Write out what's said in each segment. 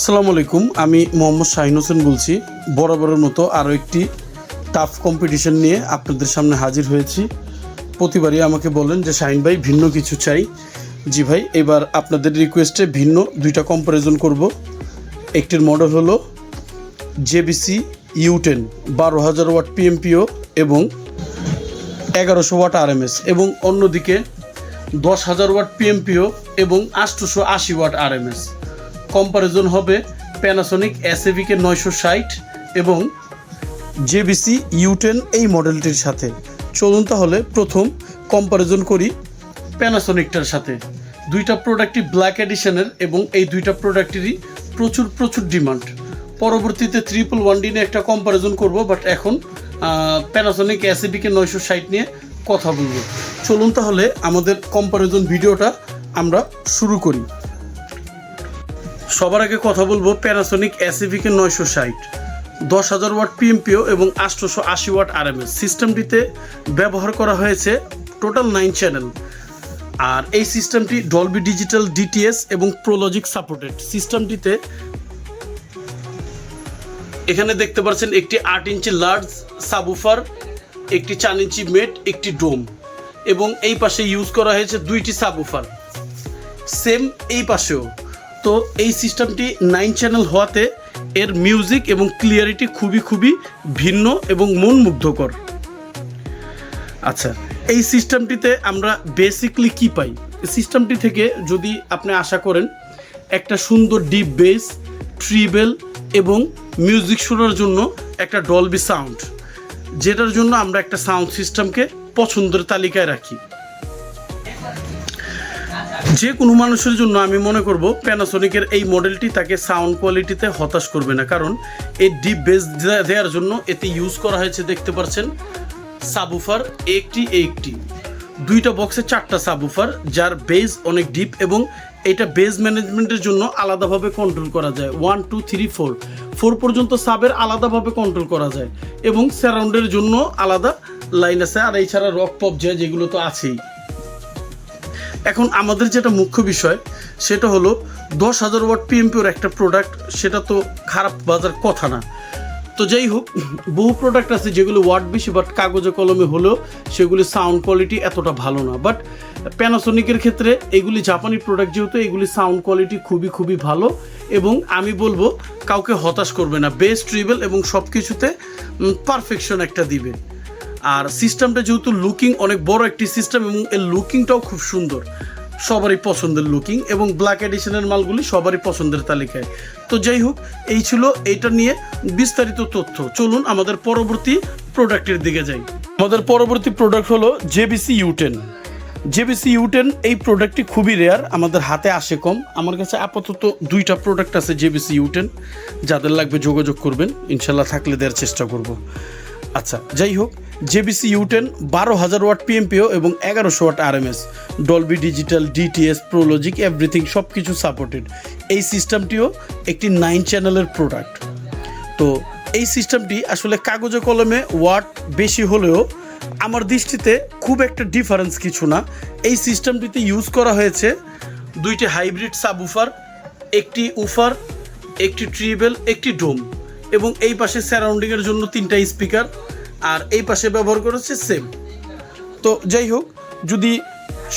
আসসালামু আলাইকুম, আমি মোহাম্মদ শাহিন হোসেন বলছি। বরাবরের মতো আরও একটি টাফ কম্পিটিশন নিয়ে আপনাদের সামনে হাজির হয়েছি। প্রতিবারই আমাকে বলেন যে, শাহিন ভাই, ভিন্ন কিছু চাই। জি ভাই, এবার আপনাদের রিকোয়েস্টে ভিন্ন দুইটা কম্পারিজন করব। একটির মডেল হলো জেবিসি ইউ টেন বারো হাজার ওয়াট পিএমপিও এবং এগারোশো ওয়াট আরএমএস এবং অন্যদিকে দশ হাজার ওয়াট পিএমপিও এবং আটশোশো আশি ওয়াট আরএমএস কম্পারিজন হবে প্যানাসোনিক এসএভিকে নয়শো ষাট এবং জেবিসি ইউটেন এই মডেলটির সাথে। চলুন তাহলে প্রথম কম্পারিজন করি প্যানাসোনিকটার সাথে। দুইটা প্রোডাক্টই ব্ল্যাক এডিশনের এবং এই দুইটা প্রোডাক্টেরই প্রচুর প্রচুর ডিমান্ড পরবর্তীতে ট্রিপল ওয়ান ডি নিয়ে একটা কম্পারিজন করব বাট এখন প্যানাসোনিক এসএবিকে নয়শো ষাট নিয়ে কথা বলব। চলুন তাহলে আমাদের কম্পারিজন ভিডিওটা আমরা শুরু করি। সবার আগে কথা বলব প্যানাসোনিক এসিভিকে নয়শো ষাট। দশ হাজার ওয়াট পিএমপিও এবং আটশোশো আশি ওয়াট আরএমএস সিস্টেমটিতে ব্যবহার করা হয়েছে টোটাল নাইন চ্যানেল আর এই সিস্টেমটি ডলবি ডিজিটাল ডিটিএস এবং প্রোলজিক সাপোর্টেড সিস্টেমটিতে এখানে দেখতে পাচ্ছেন একটি আট ইঞ্চি লার্জ সাবুফার একটি চার ইঞ্চি মেট একটি ডোম এবং এই পাশে ইউজ করা হয়েছে দুইটি সাবুফার সেম এই পাশেও। তো এই সিস্টেমটি নাইন চ্যানেল হওয়াতে এর মিউজিক এবং ক্লিয়ারিটি খুবই খুবই ভিন্ন এবং মন মুগ্ধকর আচ্ছা এই সিস্টেমটিতে আমরা বেসিকলি কি পাই? সিস্টেমটি থেকে যদি আপনি আশা করেন, একটা সুন্দর ডিপ বেস ট্রিবেল এবং মিউজিক শোনার জন্য একটা ডলবি সাউন্ড যেটার জন্য আমরা একটা সাউন্ড সিস্টেমকে পছন্দের তালিকায় রাখি। যে কোনো মানুষের জন্য আমি মনে করব প্যানাসোনিকের এই মডেলটি তাকে সাউন্ড কোয়ালিটিতে হতাশ করবে না। কারণ এই ডিপ বেস দেওয়ার জন্য এতে ইউজ করা হয়েছে দেখতে পাচ্ছেন সাবুফার একটি একটি দুইটা বক্সে চারটা সাবুফার যার বেস অনেক ডিপ এবং এটা বেস ম্যানেজমেন্টের জন্য আলাদাভাবে কন্ট্রোল করা যায়। One two three four four পর্যন্ত সাবের আলাদাভাবে কন্ট্রোল করা যায় এবং স্যারাউন্ডের জন্য আলাদা লাইন আছে। আর এছাড়া রক পপ যায় যেগুলো তো আছেই। এখন আমাদের যেটা মুখ্য বিষয়, সেটা হলো দশ হাজার ওয়াট পিএমপিওর একটা প্রোডাক্ট সেটা তো খারাপ বাজার কথা না। তো যাই হোক, বহু প্রোডাক্ট আছে যেগুলো ওয়াট বেশি বাট কাগজে কলমে হলেও সেগুলি সাউন্ড কোয়ালিটি এতটা ভালো না। বাট প্যানাসোনিকের ক্ষেত্রে এগুলি জাপানি প্রোডাক্ট যেহেতু, এগুলি সাউন্ড কোয়ালিটি খুবই খুবই ভালো এবং আমি বলব কাউকে হতাশ করবে না। বেস্ট ট্রিবেল এবং সব কিছুতে পারফেকশন একটা দিবে। আর সিস্টেমটা যেহেতু লুকিং অনেক বড় একটি সিস্টেম এবং এর লুকিংটাও খুব সুন্দর। সবারই পছন্দের লুকিং এবং ব্ল্যাক এডিশনের মালগুলি সবারই পছন্দের তালিকায়। তো যাই হোক, এই ছিল এইটা নিয়ে বিস্তারিত তথ্য। চলুন আমাদের পরবর্তী প্রোডাক্টের দিকে যাই। আমাদের পরবর্তী প্রোডাক্ট হলো জেবিসি ইউটেন জেবিসি ইউটেন এই প্রোডাক্টটি খুবই রেয়ার আমাদের হাতে আসে কম। আমার কাছে আপাতত দুইটা প্রোডাক্ট আছে জেবিসি ইউটেন যাদের লাগবে যোগাযোগ করবেন, ইনশাল্লাহ থাকলে দেওয়ার চেষ্টা করব। আচ্ছা যাই হোক জেবিসি ইউটেন, বারো হাজার ওয়াট পিএমপিও এবং এগারোশো watt RMS. Dolby digital, DTS, ProLogic, everything সব কিছু সাপোর্টেড। এই সিস্টেমটিও একটি নাইন চ্যানেলের প্রোডাক্ট। তো এই সিস্টেমটি আসলে কাগজে কলমে ওয়াট বেশি হলেও আমার দৃষ্টিতে খুব একটা ডিফারেন্স কিছু না। এই সিস্টেমটিতে ইউজ করা হয়েছে দুইটি হাইব্রিড সাবউফার, একটি উফার, একটি ট্রিবেল, একটি ডোম এবং এই পাশে সারাউন্ডিংয়ের জন্য তিনটা স্পিকার। আর এই পাশে ব্যবহার করেছে সেম তো যাই হোক, যদি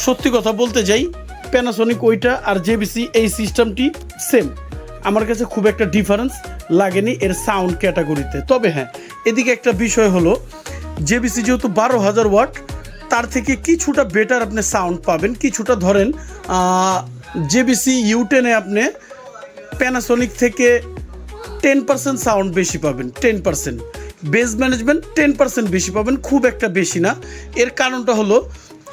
সত্যি কথা বলতে যাই প্যানাসনিক ওইটা আর জেবিসি এই সিস্টেমটি সেম আমার কাছে খুব একটা ডিফারেন্স লাগেনি এর সাউন্ড ক্যাটাগরিতে তবে হ্যাঁ এদিকে একটা বিষয় হলো জেবিসি যেহেতু বারো হাজার ওয়াট, তার থেকে কিছুটা বেটার আপনি সাউন্ড পাবেন। কিছুটা ধরেন জেবিসি ইউটেনে আপনি প্যানাসনিক থেকে টেন পার্সেন্ট সাউন্ড বেশি পাবেন ten percent bass management ten percent বেশি পাবেন, খুব একটা বেশি না। এর কারণটা হলো,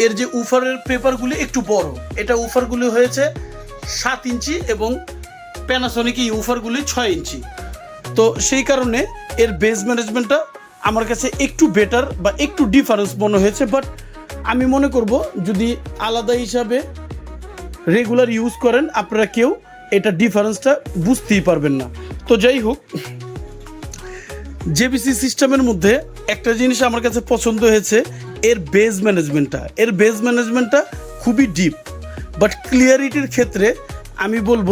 এর যে উফারের পেপারগুলি একটু বড়। এটা উফারগুলি হয়েছে সাত ইঞ্চি এবং প্যানাসনিক এই উফারগুলি ছয় ইঞ্চি। তো সেই কারণে এর বেস ম্যানেজমেন্টটা আমার কাছে একটু বেটার বা একটু ডিফারেন্স মনে হয়েছে বাট আমি মনে করব যদি আলাদা হিসাবে রেগুলার ইউজ করেন, আপনারা কেউ এটা ডিফারেন্সটা বুঝতেই পারবেন না। তো যাই হোক জেবিসি সিস্টেমের মধ্যে একটা জিনিস আমার কাছে পছন্দ হয়েছে, এর বেজ ম্যানেজমেন্টটা এর বেজ ম্যানেজমেন্টটা খুবই ডিপ বাট ক্লিয়ারিটির ক্ষেত্রে আমি বলব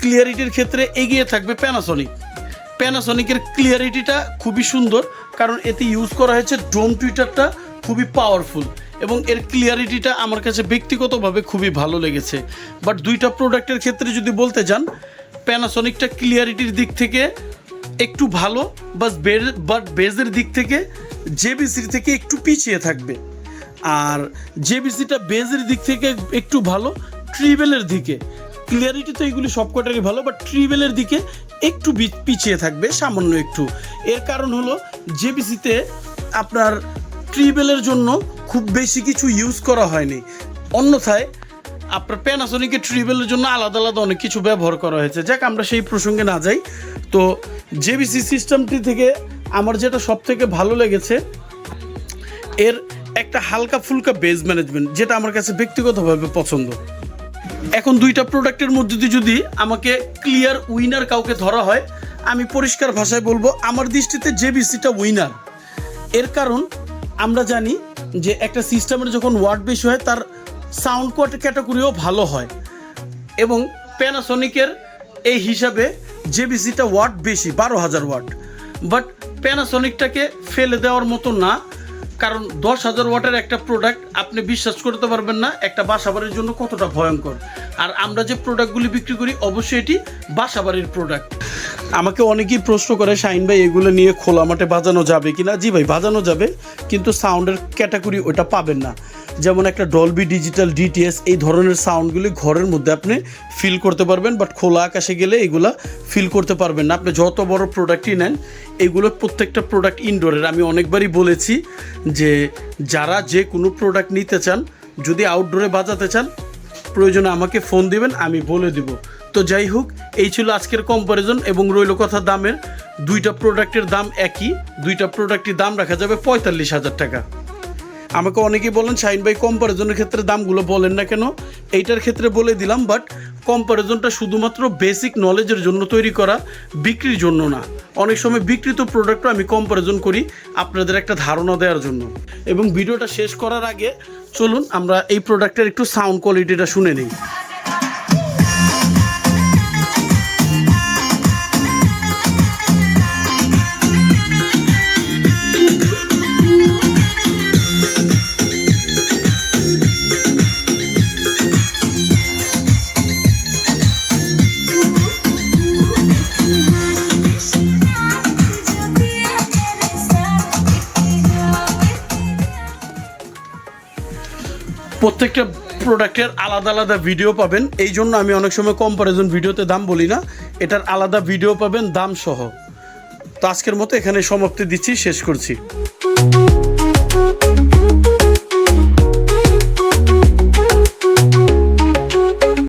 ক্লিয়ারিটির ক্ষেত্রে এগিয়ে থাকবে প্যানাসনিক প্যানাসনিকের ক্লিয়ারিটিটা খুবই সুন্দর, কারণ এতে ইউজ করা হয়েছে ড্রোন টুইটারটা খুবই পাওয়ারফুল এবং এর ক্লিয়ারিটিটা আমার কাছে ব্যক্তিগতভাবে খুবই ভালো লেগেছে। বাট দুইটা প্রোডাক্টের ক্ষেত্রে যদি বলতে যান প্যানাসনিকটা ক্লিয়ারিটির দিক থেকে একটু ভালো বাস বাট বেজের দিক থেকে জেবিসির থেকে একটু পিছিয়ে থাকবে। আর জেবিসিটা বেজের দিক থেকে একটু ভালো ট্রিবেলের দিকে। ক্লিয়ারিটি তো এগুলি সবকটারই ভালো বাট ট্রিবেলের দিকে একটু পিছিয়ে থাকবে, সামান্য একটু। এর কারণ হলো জেবিসিতে আপনার ট্রিবেলের জন্য খুব বেশি কিছু ইউজ করা হয়নি। অন্যথায় আপনার প্যানাসোনিকের ট্রিবেলের জন্য আলাদা আলাদা অনেক কিছু ব্যবহার করা হয়েছে। যাক, আমরা সেই প্রসঙ্গে না যাই। তো জেবিসি সিস্টেমটি থেকে আমার যেটা সব থেকে ভালো লেগেছে, এর একটা হালকা ফুলকা বেজ ম্যানেজমেন্ট যেটা আমার কাছে ব্যক্তিগতভাবে পছন্দ। এখন দুইটা প্রোডাক্টের মধ্যে যদি আমাকে ক্লিয়ার উইনার কাউকে ধরা হয়, আমি পরিষ্কার ভাষায় বলব, আমার দৃষ্টিতে জেবিসিটা উইনার এর কারণ, আমরা জানি যে একটা সিস্টেমের যখন ওয়ার্ড বেশি হয়, তার সাউন্ড কোয়ার্ট ক্যাটাগরিও ভালো হয়। এবং প্যানাসনিকের এই হিসাবে জেবিসিটা ওয়াট বেশি বারো হাজার ওয়াট। বাট প্যানাসনিকটাকে ফেলে দেওয়ার মতো না। কারণ দশ হাজার ওয়াটের একটা প্রোডাক্ট আপনি বিশ্বাস করতে পারবেন না, একটা বাসাবাড়ির জন্য কতটা ভয়ঙ্কর। আর আমরা যে প্রোডাক্টগুলি বিক্রি করি, অবশ্যই এটি বাসাবাড়ির প্রোডাক্ট আমাকে অনেকেই প্রশ্ন করে শাইন ভাই, এগুলো নিয়ে খোলা মাঠে বাজানো যাবে কি না জি ভাই, বাজানো যাবে, কিন্তু সাউন্ডের ক্যাটাগরি ওটা পাবেন না। যেমন একটা ডলবি ডিজিটাল ডিটিএস এই ধরনের সাউন্ডগুলি ঘরের মধ্যে আপনি ফিল করতে পারবেন বাট খোলা আকাশে গেলে এগুলা ফিল করতে পারবেন না। আপনি যত বড় প্রোডাক্টই নেন, এগুলো প্রত্যেকটা প্রোডাক্ট ইনডোরের আমি অনেকবারই বলেছি যে যারা যে কোনো প্রোডাক্ট নিতে চান, যদি আউটডোরে বাজাতে চান, প্রয়োজনে আমাকে ফোন দিবেন, আমি বলে দিব। তো যাই হোক, এই ছিল আজকের কম্পারিজন এবং রইল কথা দামের। দুইটা প্রোডাক্টের দাম একই, দুইটা প্রোডাক্টের দাম রাখা যাবে পঁয়তাল্লিশ হাজার টাকা। আমাকে অনেকেই বলেন শাইন ভাই কম্পারিজনের ক্ষেত্রে দামগুলো বলেন না কেন? এইটার ক্ষেত্রে বলে দিলাম বাট কম্পারিজনটা শুধুমাত্র বেসিক নলেজের জন্য তৈরি করা, বিক্রির জন্য না। অনেক সময় বিক্রিত প্রোডাক্টও আমি কম্প্যারিজন করি আপনাদের একটা ধারণা দেওয়ার জন্য। এবং ভিডিওটা শেষ করার আগে চলুন আমরা এই প্রোডাক্টের একটু সাউন্ড কোয়ালিটিটা শুনে নিই। প্রত্যেকটা প্রোডাক্টের আলাদা আলাদা ভিডিও পাবেন। এই জন্য আমি অনেক সময় কম্পারিজন ভিডিওতে দাম বলি না। এটার আলাদা ভিডিও পাবেন, দাম সহ। তো আজকের মতো এখানে সমাপ্তি দিচ্ছি, শেষ করছি।